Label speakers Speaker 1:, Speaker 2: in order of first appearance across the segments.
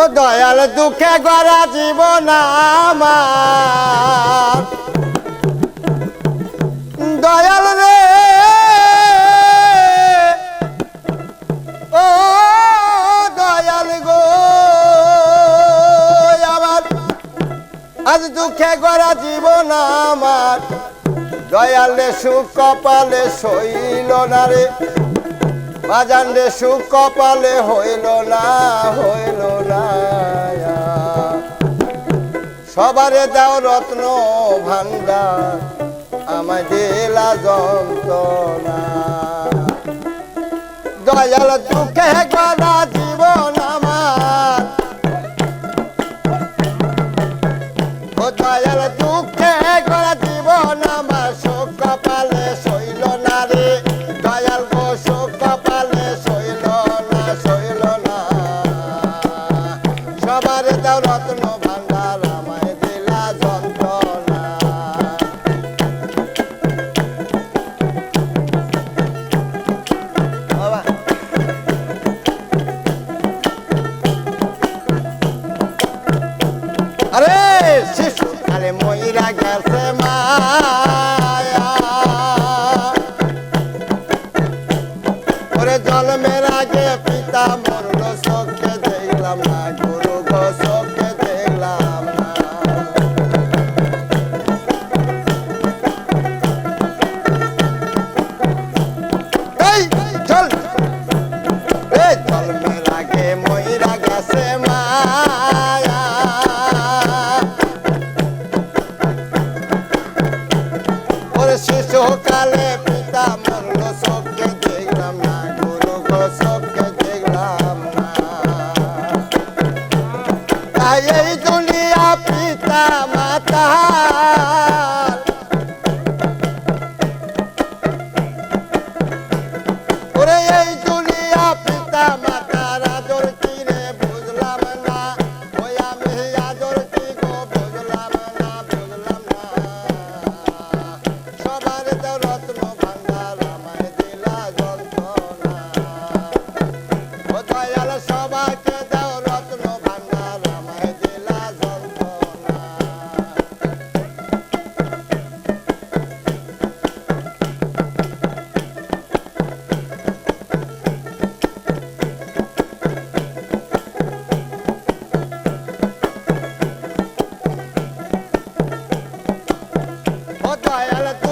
Speaker 1: ও দয়াল দুঃখে গড়া জীবন আমার। দয়াল রে। ও দয়াল গো, আমার। আজ দুঃখে গড়া জীবন আমার। দয়ালে সুখ কপালে সইল না রে। বাজান রে সুখ কপালে হইল না হইল না সবারে দাও রত্ন ভাঙ্গা আমায় দিলা যন্ত্রণা। দয়াল চোখে গলা ময়রা গেছে মায়া। ওরে জন্মের আগে পিতা মরল সখে দেখলাম না গুরু গোস ah. Vaya la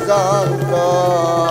Speaker 1: যন্ত্রণা